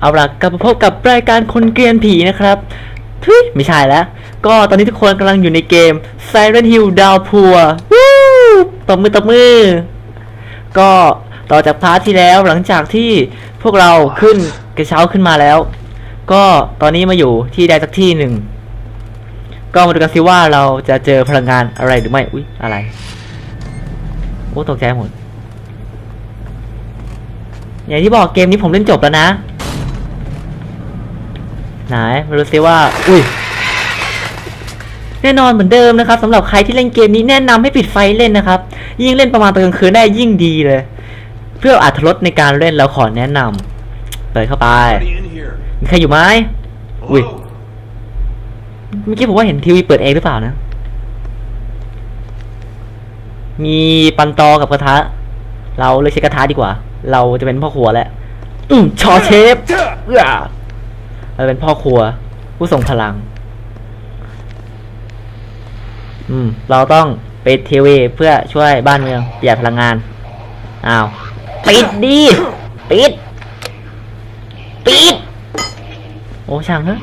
เอาล่ะกลับมาพบกับรายการคนเกรียนผีนะครับทุยไม่ใช่แล้ว ก็ตอนนี้ทุกคนกำลังอยู่ในเกม Silent Hill ดาวพัววู้ตบมือตบมือ ก็ต่อจากพาร์ทที่แล้วหลังจากที่พวกเราขึ้นกระเช้าขึ้นมาแล้ว ก็ตอนนี้มาอยู่ที่ใดสักที่หนึ่ง ก็มาดูกันสิว่าเราจะเจอพลังงานอะไรหรือไม่ อุ๊ย อะไร โอ้ตกใจหมด อย่างที่บอกเกมนี้ผมเล่นจบแล้วนะ ไหนมาดูซิว่า อุ้ย แน่นอนเหมือนเดิมนะครับสำหรับใครที่เล่นเกมนี้แนะนำให้ปิดไฟเล่นนะครับ ยิ่งเล่นประมาณตอนกลางคืนได้ยิ่งดีเลย เพื่ออัตรสในการเล่นเราขอแนะนำเปิดเข้าไป Anybody in here? มีใครอยู่ไหม Ui. Hello? เมื่อกี้ผมว่าเห็นทีวีเปิดเองหรือเปล่านะ มีปันตอกับกระทะ เราเลยใช้กระทะดีกว่า เราจะเป็นพ่อครัวแหละอืมชอเชฟ เอื้อเราเป็นพ่อครัว ผู้ทรงพลัง อืม เราต้องไปดทีวีเพื่อช่วยบ้านเมืองประหยัดพลังงาน อ้าว ปิดดี ปิด ปิด โอ้ช่างเถอะ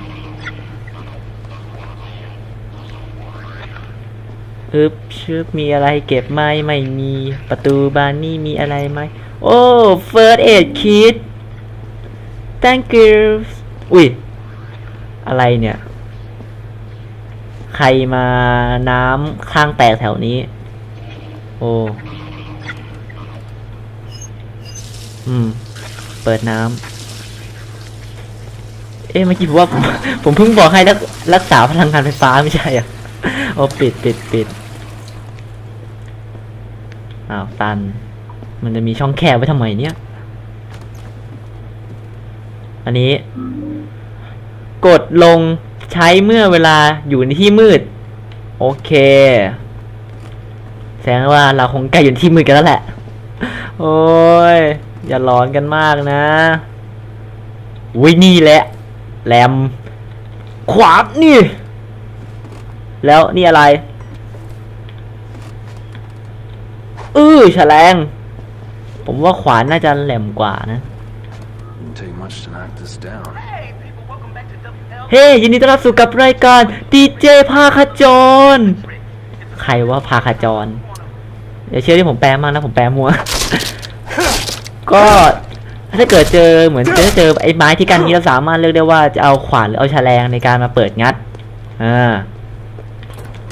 อึบชึบมีอะไรเก็บไหมไม่มีประตูบานนี่มีอะไรไหม โอ้ first aid kit thank you อุ้ย อะไรเนี่ย ใครมาน้ำข้างแตกแถวนี้ โอ้ อืม เปิดน้ำ เอ๊ะเมื่อกี้ผมว่าผมผมเพิ่งบอกให้รักรักษาพลังงานไฟฟ้าไม่ใช่อะโอ้ปิดปิดปิดอ้าวตัน มันจะมีช่องแคบไว้ทำไมเนี่ย อันนี้ กดลงใช้เมื่อเวลาอยู่ในที่มืด โอเค แสดงว่าเราคงใกล้อยู่ในที่มืดกันแล้วแหละ โอ้ย อย่าร้อนกันมากนะอุ้ยนี่แหละแหลมขวาบนี่ แล้วนี่อะไรอื้อแฉลง ผมว่าขวานน่าจะแหลมกว่านะ Didn't take much to knock this down. เฮ้ยินดีต้อนรับสู่กับรายการดีเจภาคจร ใครว่าภาคจรอย่าเชื่อที่ผมแปลมากนะผมแปลมัว ก็ถ้าเกิดเจอเหมือนจะเจอไอ้ไม้ที่กันนี้เราสามารถเลือกได้ว่าจะเอาขวานหรือเอาแฉลงในการมาเปิดงัดอ่า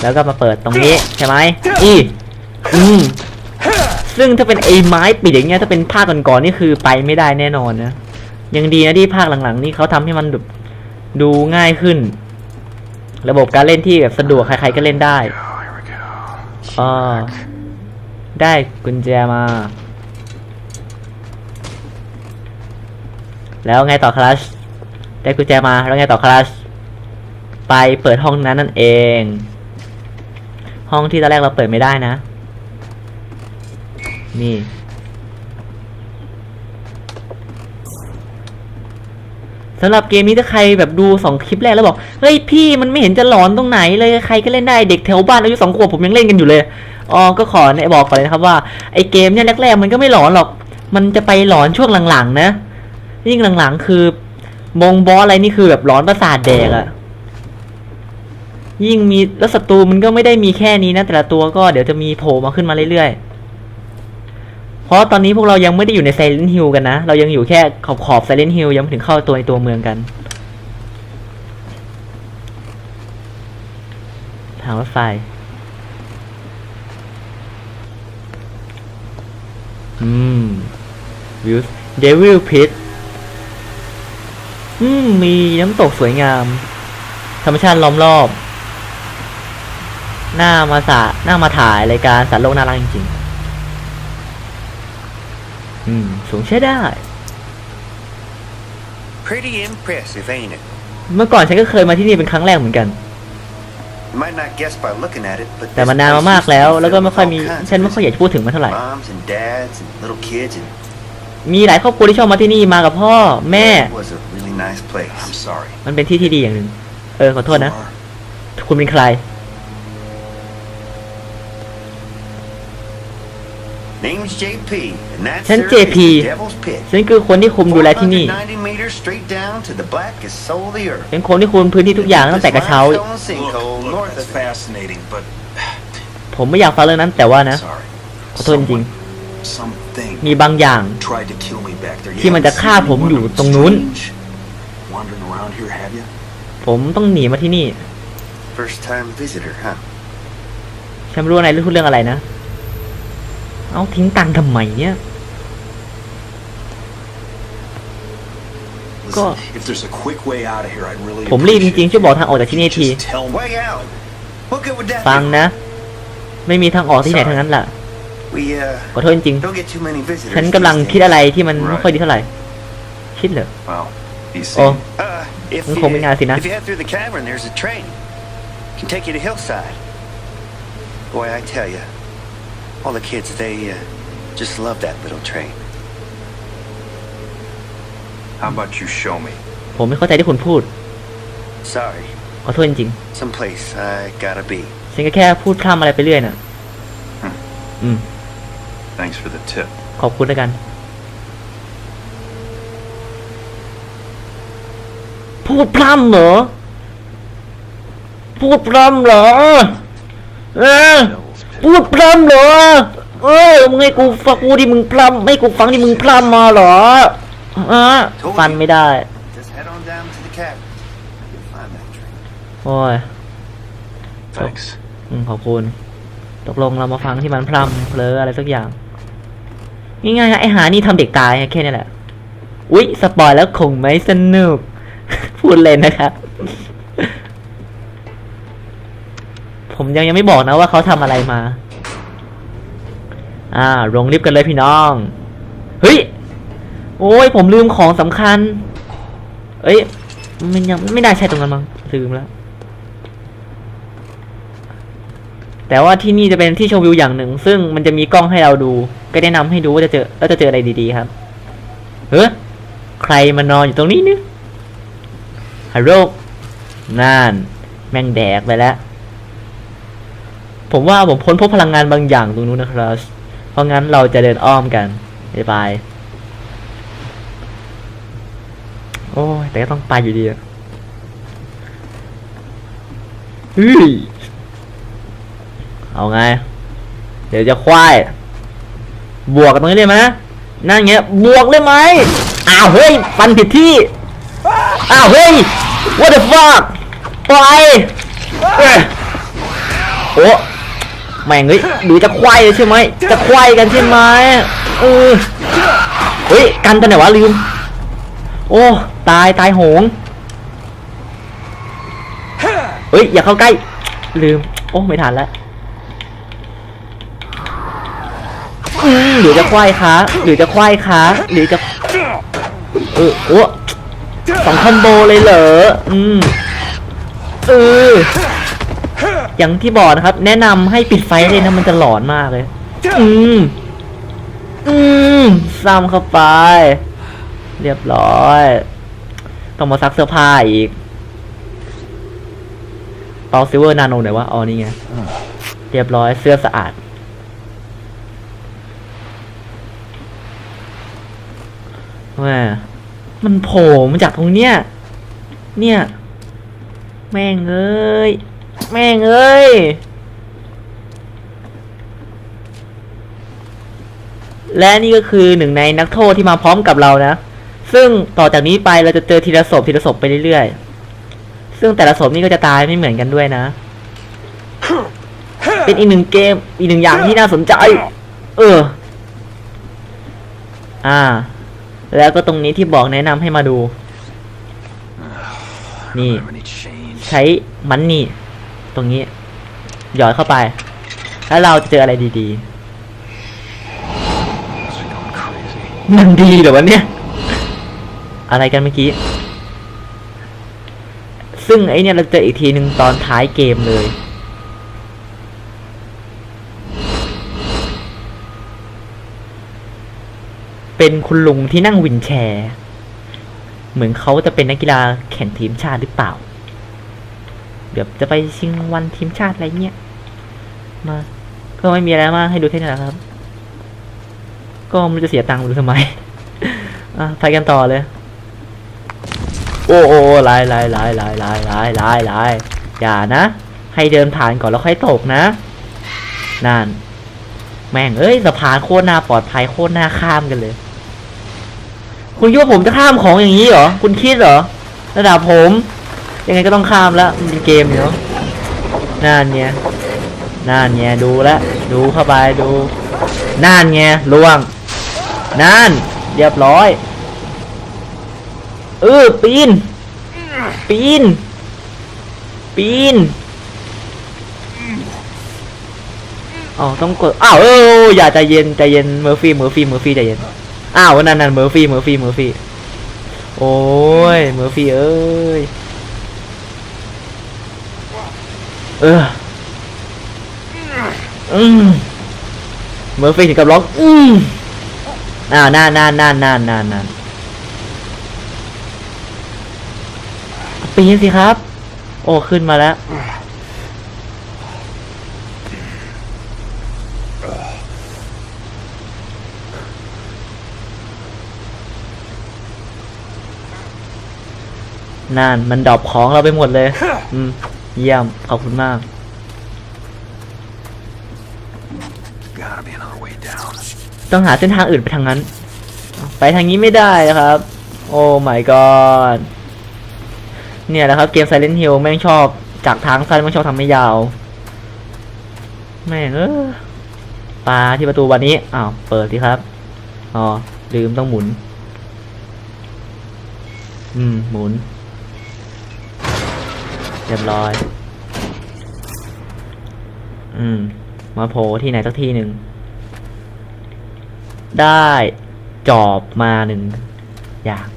แล้วก็มาเปิดตรงนี้ใช่ไหมอีอืมซึ่งถ้าเป็นไอ้ไม้ปิดอย่างเงี้ยถ้าเป็นภาคก่อนๆนี่คือไปไม่ได้แน่นอนนะยังดีนะที่ภาคหลังๆนี่เขาทำให้มันแบบ ดูง่ายขึ้น ระบบการเล่นที่แบบสะดวกใครๆก็เล่นได้ Oh, here we go. อ๋อได้กุญแจมา แล้วไงต่อคลัชได้กุญแจมาแล้วไงต่อคลัชไปเปิดห้องนั้นนั่นเอง ห้องที่ตอนแรกเราเปิดไม่ได้นะ นี่ สำหรับเกมนี้ถ้าใครแบบดูสองคลิปแรกแล้วบอก เฮ้ยพี่มันไม่เห็นจะหลอนตรงไหนเลยใครก็เล่นได้เด็กแถวบ้านอายุสองขวบผมยังเล่นกันอยู่เลยอ๋อก็ขอเนี่ยบอกก่อนเลยนะครับว่าไอเกมเนี่ยแรกๆมันก็ไม่หลอนหรอก มันจะไปหลอนช่วงหลังๆนะ ยิ่งหลังๆ คือมงบอสอะไรนี่คือแบบหลอนประสาทแดกอะยิ่งมีแล้วศัตรูมันก็ไม่ได้มีแค่นี้นะแต่ละตัวก็เดี๋ยวจะมีโผล่มาขึ้นมาเรื่อยๆเพ ราะตอนนี้พวกเรายังไม่ได้อยู่ในไซเลนฮิลกันนะ เรายังอยู่แค่ขอบขอบไซเลนฮิลยังไม่ถึงเข้าตัวในตัวเมืองกัน ทางรถไฟอืมวิวเดวิลพิทอืม มีน้ำตกสวยงาม ธรรมชาติล้อมรอบ หน้ามาสาหน้ามาถ่ายรายการสารโลกน่ารักจริงๆ อืม สูงใช้ได้ Pretty impressive, ain't it? เมื่อก่อนฉันก็เคยมาที่นี่เป็นครั้งแรกเหมือนกัน You might not guess by looking at it, but แต่ this มันนาน place มามาก used to แล้ว be แล้วก็ filled ไม่ with ค่อย all มี kinds ฉัน of ไม่ค่อยอยากจะพูดถึงมันเท่าไหร่ Moms and dads and little kids, and มีหลายครอบครัวที่ชอบมาที่นี่มากับพ่อ แม่ it was a really nice place. I'm sorry. มันเป็นที่ที่ดีอย่างหนึ่งเออขอโทษนะ Are- คุณเป็นใคร ฉัน sir, JP. is the Devil's Pit. ฉันคือคนที่คุมดูแลที่นี่490 meters straight down to the blackest soul of the earth. เป็นคนที่คุมพื้นที่ทุกอย่างตั้งแต่กระเช้า Limestone sinkhole Look, look, north that's of fascinating, but ผมไม่อยากฟังเรื่องนั้นแต่ว่านะ sorry. ขอโทษจริง Something มีบางอย่าง tried to kill me back there. You ที่มันจะ haven't ฆ่า seen ผม anyone อยู่ตรงนู้น strange Wandering around here, have you? ผมต้องหนีมาที่นี่ First time visitor, huh? ฉันไม่รู้อะไรเรื่องพูดเรื่องอะไรนะ เอาทิ้งตังค์ทำไมเนี่ย Listen, Go. if there's a quick way out of here, I'd really ผมรีบจ appreciate ริงๆช่วยบอกทางออกจากที่นี่ it. ที Just tell me. Way out. What good would that ฟัง do? นะ ไม่มีทางออกที่ไหนทั้งนั้นล่ะ We, uh, ขอโทษจริง don't get too many ๆ visitors. ฉันกำลัง these คิด days. อะไรที่มันไม่ค่อยดีเท่าไหร่ คิดเหรอ Well, be โอ้ safe. Uh, if Ang you, koming nga sina. if you head through the cavern, there's a train. Can take you to Hillside. Boy, I tell you, all the kids, they, uh, just love that little train. How about you show me? ผมไม่เข้าใจที่คุณพูด Sorry. ขอโทษจริง Someplace I gotta be. ๆ ฉันก็แค่พูดพร่ำอะไรไปเรื่อยน่ะ อืม Thanks for the tip. ขอบคุณแล้วกัน พูดพร่ำเหรอ พูดพร่ำเหรอ เออ Devil's pit. พูดพร่ำเหรอ เออมึงให้กูฟังกูที่มึงพร่ำให้กูฟังที่มึงพร่ำมาเหรอฮะฟันไม่ได้ Just head on down to the cavern. You'll find that train. โอ้ย Thanks. อืมขอบคุณ ตกลงเรามาฟังที่มันพร่ำเพลออะไรสักอย่าง ง่ายๆนะไอหานี่ทำเด็กตายแค่นี้แหละ อุ๊ย สปอยแล้วคงไม่สนุก พูดเล่นนะครับ ผมยังยังไม่บอกนะว่าเขาทำอะไรมา อ่า ลงลิฟต์กันเลยพี่น้อง เฮ้ย โอ้ย ผมลืมของสำคัญ เอ้ย มันยังไม่ได้ใช่ตรงนั้นมั้งลืมแล้ว แต่ว่าที่นี่จะเป็นที่ชมวิวอย่างหนึ่ง ซึ่งมันจะมีกล้องให้เราดู ก็แนะนำให้ดูว่าจะเจอแล้วจะเจออะไรดีๆครับ เฮ้ย ใครมานอนอยู่ตรงนี้เนี่ยฮัลโหลนั่น แม่งแดกไปแล้ว ผมว่าผมพ้นพบพลังงานบางอย่างตรงนู้นนะครับ เพราะงั้นเราจะเดินอ้อมกันบ๊ายบายโอ้ยแต่ก็ต้องไปอยู่ดีอะเฮ้ยเอาไง เดี๋ยวจะควาย บวกกันตรงนี้เลยไหมนั่นไงบวกเลยไหมอ้าวเฮ้ย ฟันผิดที่ อ้าวเฮ้ย what the fuck ปล่อยโอ้ แม่งเฮ้ยดูจะควายใช่ไหมจะควายกันใช่ไหมเออเฮ้ยกันตัวไหนวะลืม โอ้ตายตายโหงเฮ้ยอย่าเข้าใกล้ ลืม โอ้ไม่ทันแล้วอืมหรือจะควายขาหรือจะควายขาหรือจะเออโอ้สองคอมโบเลยเหรออืมเออ อย่างที่บอกนะครับ แนะนำให้ปิดไฟเลยนะมันจะหลอนมากเลย อืม อืมซ้ำเข้าไป เรียบร้อย ต้องมาซักเสื้อผ้าอีกเปาซิเวอร์นาโนไหนวะอ๋อนี่ไงเรียบร้อยเสื้อสะอาดแม่มันโผล่มาจากตรงเนี้ย เนี่ย แม่งเอ้ย แม่งเอ้ย และนี่ก็คือหนึ่งในนักโทษที่มาพร้อมกับเรานะ ซึ่งต่อจากนี้ไปเราจะเจอทีละศพทีละศพไปเรื่อยๆ ซึ่งแต่ละศพนี่ก็จะตายไม่เหมือนกันด้วยนะ เป็นอีกหนึ่งเกมอีกหนึ่งอย่างที่น่าสนใจ เออ อ่า แล้วก็ตรงนี้ที่บอกแนะนำให้มาดู นี่ ใช้มันนี่ ตรงนี้หยอดเข้าไป แล้วเราจะเจออะไรดีๆ มันดีเหรอวะเนี่ย อะไรกันเมื่อกี้ ซึ่งไอเนี่ยเราเจออีกทีหนึ่งตอนท้ายเกมเลย เป็นคุณลุงที่นั่งวินแชร์ เหมือนเขาจะเป็นนักกีฬาแข่งทีมชาติหรือเปล่า เดี๋ยวจะไปชิงวันทีมชาติอะไรเงี้ย มา ก็ไม่มีอะไรมากให้ดูแค่นี้แหละครับ ก็ไมันจะเสียตังค์หรือทำไม อะไปกันต่อเลย โอ้โอ้ลายลายลายลายลายลายลายลายอย่านะ ให้เดินผ่านก่อนแล้วค่อยตกนะ นั่น แม่งเอ้ยสะพานโคตรน่าปลอดภัยโคตรน่าข้ามกันเลย คุณคิดว่าผมจะข้ามของอย่างนี้เหรอ คุณคิดเหรอ ระดับผม ยังไงก็ต้องข้ามแล้วมันเป็นเกมเนาะนั่นเนี่ยนั่นเนี่ยดูแลวดูเข้าไปดูนั่นไงล่วงนั่นเรียบร้อยเออปีน ปีน ปีนอ๋อต้องกดอ้าวเอออย่าใจเย็นใจเย็นเมอร์ฟี่เมอร์ฟี่เมอร์ฟี่ใจเย็นอ้าวนั่นนั่นเมอร์ฟี่เมอร์ฟี่เมอร์ฟี่โอ้ยเมอร์ฟี่เอ้ย เอออืมเมอร์ฟี่ถึงกับร้อง อืมอ่าน่านน่านน่านน่านน่านน่านปีนสิครับ โอ้ขึ้นมาแล้วนั่นมันดรอปของเราไปหมดเลย อืม เยี่ยมขอบคุณมาก Gotta be another way down. ต้องหาเส้นทางอื่นไปทางนั้น ไปทางนี้ไม่ได้นะครับ โอ้ my god เนี่ยแหละครับ เกม Silent Hill แม่งชอบจากทางสั้นแม่งชอบทำไม่ยาว แม่งเออปลาที่ประตูวันนี้ อ้าว เปิดสิครับ อ๋อ ลืมต้องหมุน อืม หมุนเรียบร้อย อืม มาโผล่ที่ไหนสักที่หนึ่ง ได้จอบมาหนึ่งอย่าง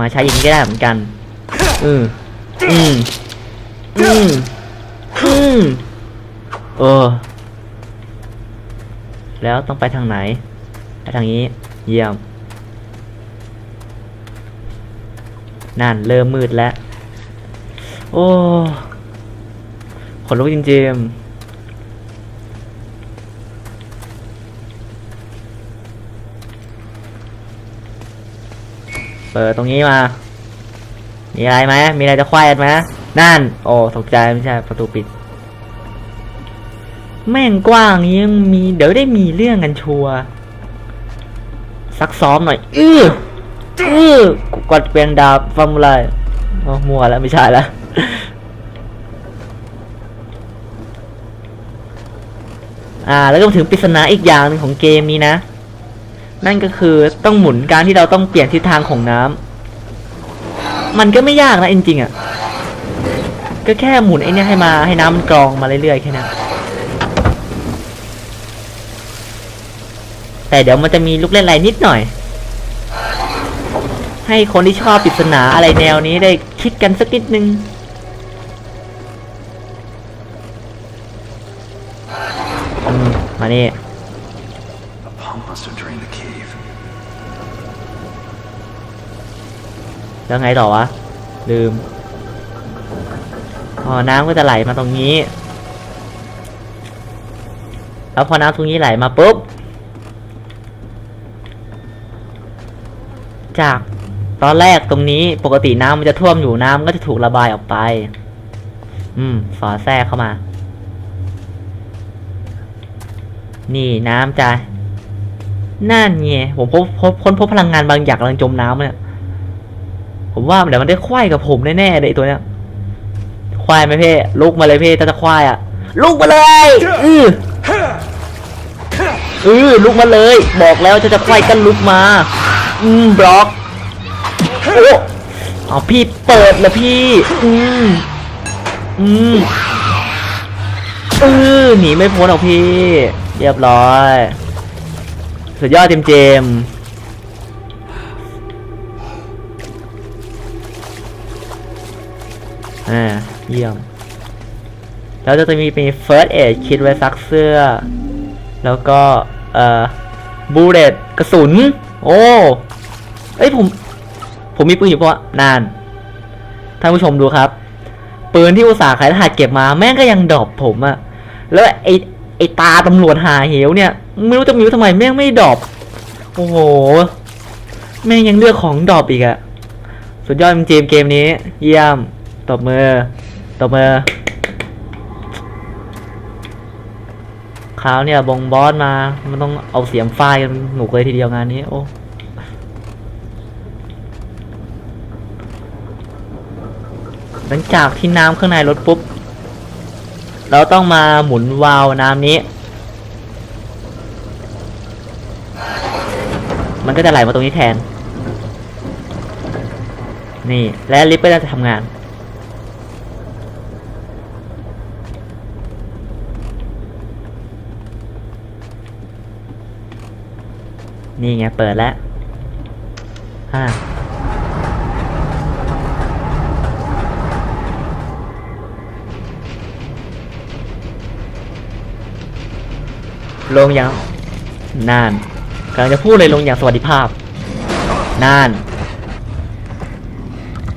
มาใช้ย่างก็ได้เหมือนกัน อืมอืมอืมอืมเออ แล้วต้องไปทางไหน ไปทางนี้ เยี่ยม นั่นเริ่มมืดแล้ว โอ้ขนลุกจริงๆเปิดตรงนี้มา มีอะไรไหม มีอะไรจะควายไหมนั่น โอ้ตกใจไม่ใช่ประตูปิด แม่งกว้างนี้ยังมี เดี๋ยวได้มีเรื่องกันชัวร์ซักซ้อมหน่อย อื้อ อื้อกดเปลี่ยนดาบฟาร์มูลายอ๋อมัวแล้วไม่ใช่แล้ว อ่า แล้วก็ถึงปริศนาอีกอย่างหนึ่งของเกมนี้นะ นั่นก็คือต้องหมุนการที่เราต้องเปลี่ยนทิศทางของน้ำมันก็ไม่ยากนะจริงๆอะ ก็แค่หมุนไอ้เนี่ยให้มาให้น้ำมันกรองมาเรื่อยๆแค่นั้นแต่เดี๋ยวมันจะมีลูกเล่นอะไรนิดหน่อย ให้คนที่ชอบปริศนาอะไรแนวนี้ได้คิดกันสักนิดนึง มมานี่ A pump must have drained the cave. แล้วไงต่อวะ ลืม อ๋อ น้ำก็จะไหลมาตรงนี้ แล้วพอน้ำตรงนี้ไหลมาปุ๊บ จากตอนแรกตรงนี้ปกติน้ำมันจะท่วมอยู่น้ำก็จะถูกระบายออกไป อืมสอดแทรกเข้ามา นี่น้ำจะนั่นไงผมพบพบค้นพบพลังงานบางอย่างกำลังจมน้ำเนี่ย ผมว่าเดี๋ยวมันได้ควายกับผมแน่ๆเลยตัวเนี้ย ควายไหมเพ่ลุกมาเลยเพ่ถ้าจะควายอะ ลุกมาเลยอืออือลุกมาเลย บอกแล้วจะจะควายกันลุกมา อืมบล็อกโอ้เอาพี่เปิดเลยพี่ อืมอืมอือหนีไม่พ้นหรอกพี่ เรียบร้อย สุดยอดเจมเจมส์อ่า เยี่ยม แล้วจะมีเป็น first aid คิดไว้ซักเสื้อ แล้วก็ เอ่อบูเลตกระสุน โอ้ เอ้ยผม ผมมีปืนอยู่ปะวะนาน ท่านผู้ชมดูครับ ปืนที่อุตส่าห์ขายรหัสเก็บมาแม่งก็ยังดรอปผมอะแล้วไอ ไอตาตำรวจหาเหวเนี่ย ไม่รู้จะมีไว้ทำไมแม่งไม่ดรอปโอ้โห แม่งยังเลือกของดรอปอีกอะสุดยอดจริงเกมนี้ เยี่ยมตบมือตบมือคราวเนี่ยบงบอสมา มันต้องเอาเสียงไฟกันหนุกเลยทีเดียวงานนี้โอ้หลังจากที่น้ำข้างในลดปุ๊บ เราต้องมาหมุนวาล์วน้ำนี้ มันก็จะไหลมาตรงนี้แทน นี่ และลิฟต์ก็จะทำงาน นี่ไง เปิดแล้วอ่า ลงอย่างนานกำลังจะพูดเลยลงอย่างสวัสดิภาพนาน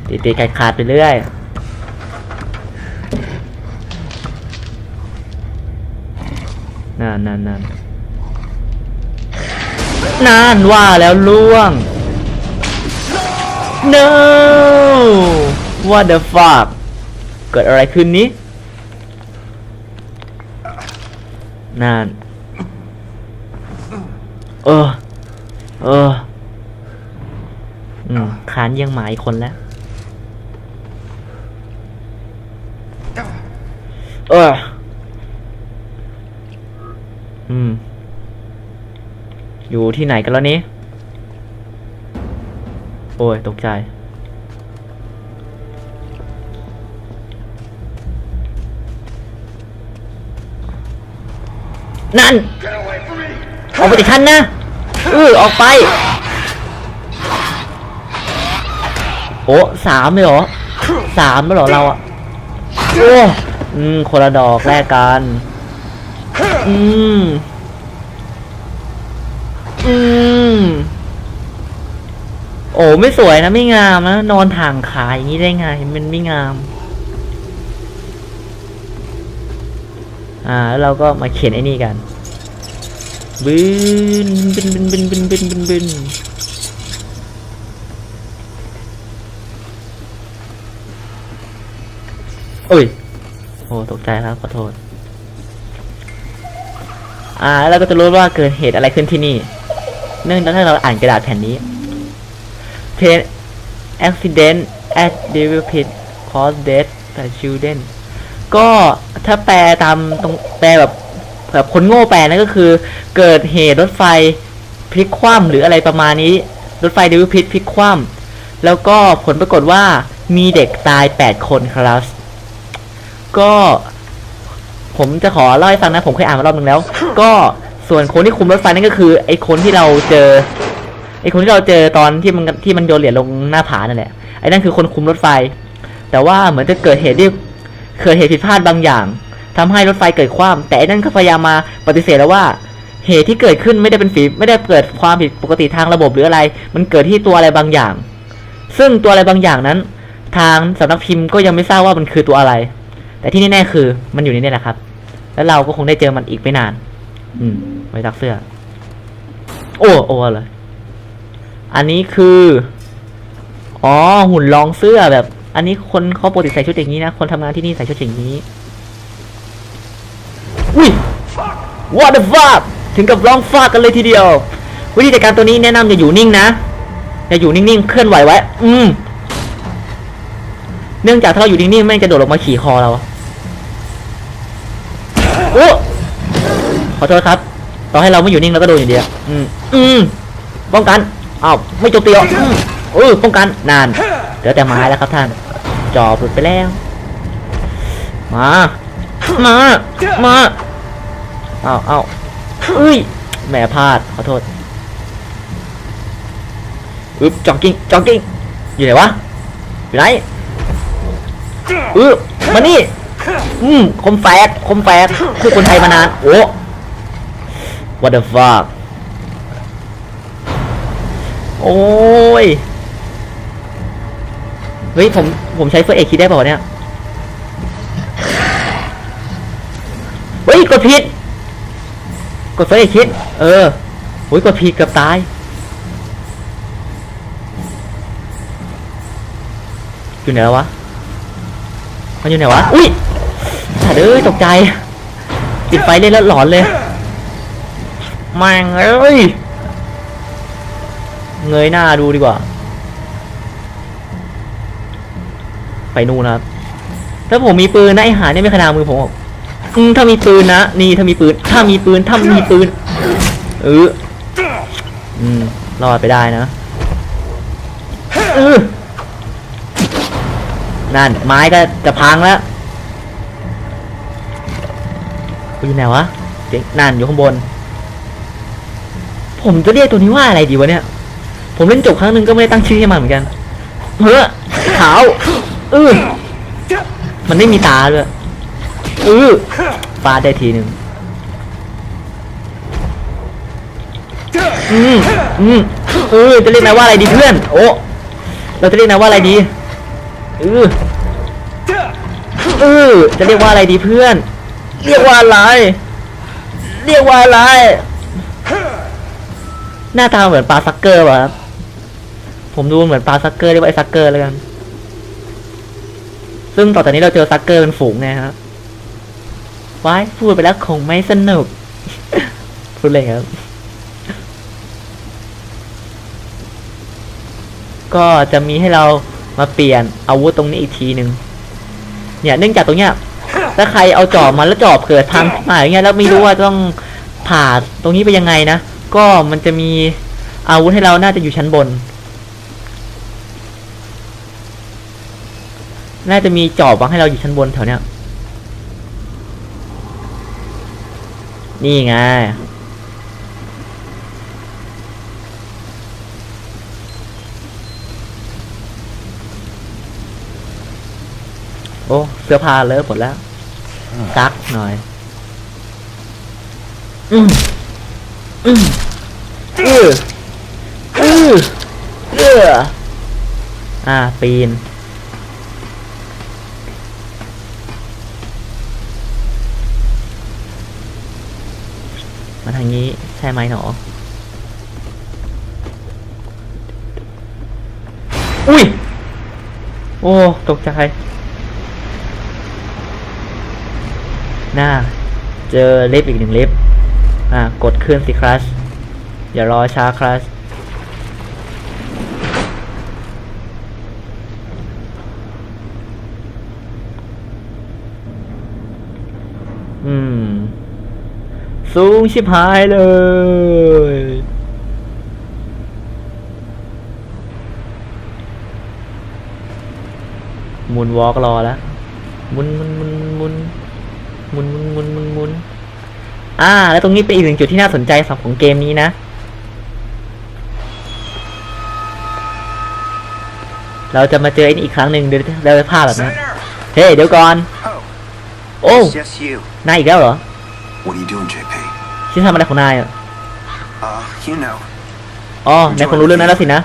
ตีตีขาดขาดๆไปเรื่อยนานนานนานนานว่าแล้วล่วง no what the fuck เกิดอะไรขึ้นนี้นาน เออ เออ อืมขานยี่ยงหมาอีคนแล้ว เออ อืม อยู่ที่ไหนกันแล้วนี้ โอ้ย ตกใจ นั่น ออกไปจากฉันนะเออออกไป โอ้สามเลยเหรอสามแล้วเหรอเราอะโอ้อืมคนละดอกแลกกันอืมอืมโอ้ไม่สวยนะไม่งามนะนอนถ่างขาอย่างนี้ได้ไงมันไม่งาม อ่าแล้วเราก็มาเขียนไอ้นี่กัน บินบินบินบินบินบินบินบินโอ้ยโอ้ตกใจครับขอโทษ อ่าแล้วก็จะรู้ว่าเกิดเหตุอะไรขึ้นที่นี่ เนื่องจากเราอ่านกระดาษแผ่นนี้ทรนอัคซิเดนต์แอสเดวิลพิตคอร์ death by children ก็ถ้าแปลตามตรงแปลแบบ แบบคนโง่แปลนั่นก็คือ เกิดเหตุรถไฟพลิกคว่ำหรืออะไรประมาณนี้ รถไฟเดวิลพิทพลิกคว่ำแล้วก็ผลปรากฏว่ามีเด็กตาย 8 คนครับ ก็ผมจะขอเล่าให้ฟังนะ ผมเคยอ่านมารอบนึงแล้ว ก็ส่วนคนที่คุมรถไฟนั่นก็คือ ไอ้คนที่เราเจอ ไอ้คนที่เราเจอตอนที่มันที่มันโยนเหรียญลงหน้าผานั่นแหละ ไอ้นั่นคือคนคุมรถไฟ แต่ว่าเหมือนจะเกิดเหตุที่เกิดเหตุผิดพลาดบางอย่าง ทำให้รถไฟเกิดความแต่ไอ้นั่นก็พยายามมาปฏิเสธแล้วว่า เหตุที่เกิดขึ้นไม่ได้เป็นฝีไม่ได้เกิดความผิดปกติทางระบบหรืออะไร มันเกิดที่ตัวอะไรบางอย่าง ซึ่งตัวอะไรบางอย่างนั้น ทางสำนักพิมพ์ก็ยังไม่ทราบว่ามันคือตัวอะไร แต่ที่แน่ๆคือ มันอยู่ในนี้แหละครับ แล้วเราก็คงได้เจอมันอีกไม่นาน อืมไว้ซักเสื้อ โอ้โอ้เลยอันนี้คือ อ๋อหุ่นรองเสื้อแบบ อันนี้คนเขาปกติใส่ชุดอย่างนี้นะ คนทำงานที่นี่ใส่ชุดอย่างนี้ อุ้ย what the fuck ถึงกับร้องฟากกันเลยทีเดียว วิธีจัดการตัวนี้แนะนำอย่าอยู่นิ่งนะ อย่าอยู่นิ่งๆ เคลื่อนไหวไว้ อืม เนื่องจากถ้าเราอยู่นิ่งๆแม่งจะโดดลงมาขี่คอเราโอ้ขอโทษครับ ต่อให้เราไม่อยู่นิ่งเราก็โดนอย่างเดียว อืม อืม ป้องกัน อ้าว ไม่โจมตีหรออืมเออป้องกัน นานเหลือแต่ไม้แล้วครับท่าน จอบหลุดไปแล้ว มา มา มา เอาเอาเอ้ยแหม่พลาดขอโทษอึบจ็อกกิ้งจ็อกกิ้งอยู่ไหนวะอยู่ไหนอึบมานี่อืมคมแฝกคมแฝกคือคนไทยมานานโอ้ what the fuck โอ้ยเฮ้ยผมผมใช้เฟอร์เอกคิดได้เปล่าวเนี่ย เฮ้ยกดผิด กดเฟซคิด เออโอ้ยกดพีเกือบตาย อยู่ไหนวะ มันอยู่ไหนวะ อุ้ยถ้าเด้ยตกใจ ปิดไฟเล่นแล้วหลอนเลยมังเอ้ย เงยหน้าดูดีกว่า ไปนู่นะครับ ถ้าผมมีปืนนะไอหาเนี่ยไม่ขนาดมือผมออก อกอืมถ้ามีปืนนะ นี่ถ้ามีปืน ถ้ามีปืน ถ้ามีปืน เอออืมรอดไปได้นะเออนั่น ไม้ก็จะพังแล้วอยู่ไหนวะเจ๋งนั่นอยู่ข้างบน ผมจะเรียกตัวนี้ว่าอะไรดีวะเนี่ย ผมเล่นจบครั้งหนึ่งก็ไม่ได้ตั้งชื่อให้มันเหมือนกัน เฮ้อขาวเออมันไม่มีตาด้วย เออฟาดได้ทีหนึ่งอืมอืมเออจะเรียกนายว่าอะไรดีเพื่อน โอ้เราจะเรียกนายว่าอะไรดีเออเออจะเรียกว่าอะไรดีเพื่อน เรียกว่าอะไร เรียกว่าอะไร หน้าตาเหมือนปลาซักเกอร์ป่ะครับผมดูเหมือนปลาซักเกอร์เรียกว่าไอ้ซักเกอร์แล้วกัน ซึ่งต่อจากนี้เราเจอซักเกอร์เป็นฝูงไงครับ ว้ายพูดไปแล้วคงไม่สนุก พูดเลยครับ ก็จะมีให้เรามาเปลี่ยนอาวุธตรงนี้อีกทีหนึ่งเนี่ยเนื่องจากตรงเนี้ยถ้าใครเอาจอบมาแล้วจอบเกิดพังขึ้นมาอย่างเงี้ยแล้วไม่รู้ว่าต้องผ่าตรงนี้ไปยังไงนะ ก็มันจะมีอาวุธให้เราน่าจะอยู่ชั้นบน น่าจะมีจอบวางให้เราอยู่ชั้นบนแถวเนี้ย นี่ไง โอ้เสื้อผ้าเลอะหมดแล้วซักหน่อย อืมอืมอืออือเอืออ่า ปีน ทางนี้ใช่ไหมหนอ อุ้ย โอ้ ตกใจน่าเจอลิฟต์อีกหนึ่งลิฟต์อะ กดขึ้นสิครัสอย่ารอช้าครัสอืม สูงชิบหายเลยหมุนวอล์กรอแล้วหมุนหมุนหมุนหมุนหมุนหมุนหมุนหมุนหมุนอ่า แล้วตรงนี้เป็นอีกหนึ่งจุดที่น่าสนใจสำหรับของเกมนี้นะเราจะมาเจอไอ้นี่อีกครั้งหนึ่งเดี๋ยวเราจะภาพแบบนั้น Senator! เฮ้ยเดี๋ยวก่อน Oh, โอ้ it's just you. นายอีกแล้วเหรอ What are you doing, JP? ชื่อทำอะไรของนายอะ Uh, you know. อ๋อนายคงรู้เรื่องนั้นแล้วสินะ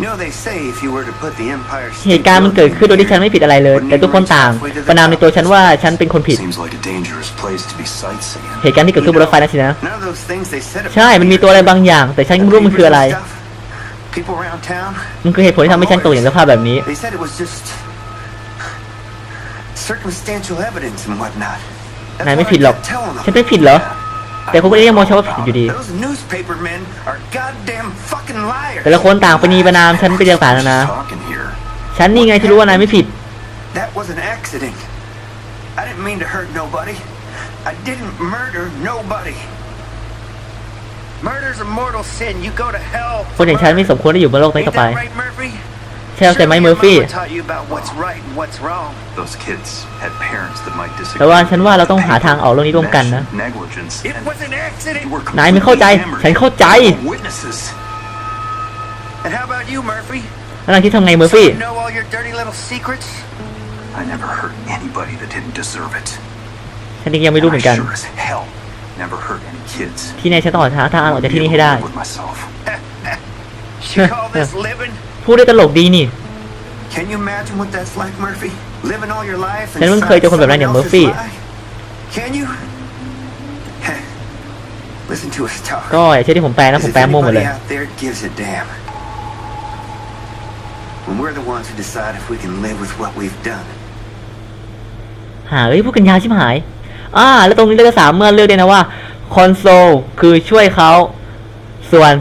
You know they say if you were to put the Empire เหตุการณ์มันเกิดขึ้นโดยที่ฉันไม่ผิดอะไรเลย แต่ทุกคนต่างประนามในตัวฉันว่าฉันเป็นคนผิด Seems like a dangerous place to be sightseeing. เหตุการณ์ที่เกิดขึ้นบนรถไฟนั่นสินะ None of those things they said ใช่ มันมีตัวอะไรบางอย่าง แต่ฉันไม่รู้มันคืออะไร People around town, มันคือเหตุผลที่ทำให้ฉันตกอย่างสภาพแบบนี้ they said it was just circumstantial evidence and whatnot. That's นายไม่ why ผิดหรอก I kept telling them. ฉันไม่ผิดเหรอ แต่คนก็ยังมองฉันว่าผิดอยู่ดี Those newspaper men are goddamn fucking liars. แต่ละคนต่างประนีประนามฉันไปต่างๆนานา Talking here. ฉันนี่ไงที่รู้ว่านายไม่ผิด That was an accident. I didn't mean to hurt nobody. I didn't murder nobody. Murder's a mortal sin. You go to hell. คนอย่างฉันไม่สมควรได้อยู่บนโลกนี้ Ain't ต่อไป that right, Murphy? ใช่เข้าใจไหม Surely เมอ your ร์ฟี่ mama taught you about what's right and what's wrong. Those kids had parents that might disagree. แต่ว่าฉันว่าเราต้องหาทางออกเรื่องนี้ร่วมกันนะ Negligence. It and was an accident. you were นายไม่เข้าใจ completely hammered. ฉันเข้าใจ Witnesses. And how about you, Murphy? แล้วนายคิดทำไงเมอร์ฟี่ You know all your dirty little secrets? I never hurt anybody that didn't deserve it. ฉันเองยังไม่รู้เหมือนกัน I sure as hell never hurt any kids. ที่แน่ฉันต้องหาทางออกจากที่นี่ให้ได้ Be able to live with myself. You call this living? พูดได้ตลกดีนี่ Can you imagine what that's like, Murphy? Living all your life ฉันเพิ่งเคยเจอคนแบบนั้นอย่าง inside Murphy someone else's lie? Can you? Listen to us talk. ก็อย่างเช่นที่ผมแปลนะ As ผม if แปลมั่วหมดเลย anybody out there gives a damn. when we're the ones who decide if we can live with what we've done. หาเอ้ยพูดกันยาวชิบหาย อ่า แล้วตรงนี้เราจะสามารถเลือกได้นะว่าคอนโซลคือช่วยเขา ส่วน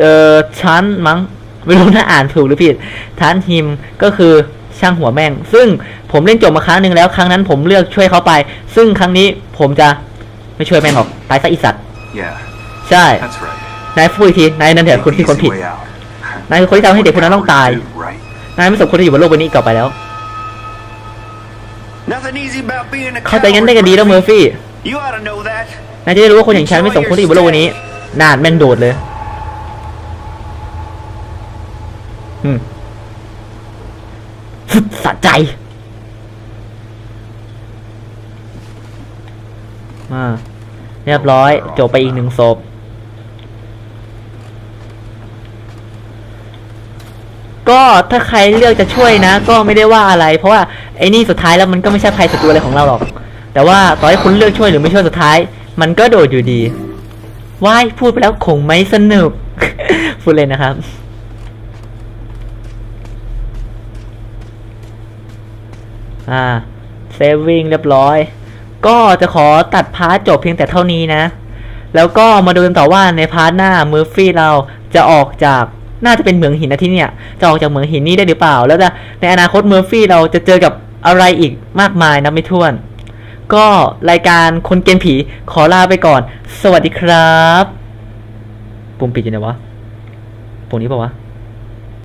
เออชั้นมั้ง ไม่รู้ถ้าอ่านถูกหรือผิดทันฮิมก็คือช่างหัวแม่ง ซึ่งผมเล่นจบมาครั้งหนึ่งแล้วครั้งนั้นผมเลือกช่วยเขาไป ซึ่งครั้งนี้ผมจะไม่ช่วยแม่งหรอกตายซะอีสัตว์ Yeah, ใช่ that's right. นายพูดอีกทีนายนั่นเถอะคุณ Take ที่ the คน easy ผิด way out. นายคือคนที่ทำให้เด็กคนนั้นต้องตาย Cowards do, right? นายไม่สมควรจะอยู่บนโลกใบนี้อีกต่อไปแล้ว Nothing easy about being a เข้าใจงั้นได้กันดีแล้วเมอร์ฟี่ You ought to know that. นายจะได้รู้ว่าคนอย่างฉันไม่สมควรที่อยู่บนโลกวันนี้นานแม่นโดดเลย อืม สะใจอ่าเรียบร้อย จบไปอีกหนึ่งศพก็ถ้าใครเลือกจะช่วยนะ ก็ไม่ได้ว่าอะไร เพราะว่าไอ้นี่สุดท้ายแล้วมันก็ไม่ใช่ภัยศัตรูอะไรของเราหรอก แต่ว่าต่อให้คุณเลือกช่วยหรือไม่ช่วยสุดท้าย มันก็โดดอยู่ดีว่ายพูดไปแล้วคงไม่สนุกพูดเลยนะครับ อ่าเซฟวิ่งเรียบร้อย ก็จะขอตัดพาร์ทจบเพียงแต่เท่านี้นะ แล้วก็มาดูกันต่อว่าในพาร์ทหน้าเมอร์ฟี่เราจะออกจากน่าจะเป็นเหมืองหินนะที่เนี่ยจะออกจากเหมืองหินนี้ได้หรือเปล่า แล้วจะในอนาคตเมอร์ฟี่เราจะเจอกับอะไรอีกมากมายนะไม่ถ้วน ก็รายการคนเกมผีขอลาไปก่อน สวัสดีครับ ปุ่มปิดอยู่ไหนวะปุ่มนี้ปะวะ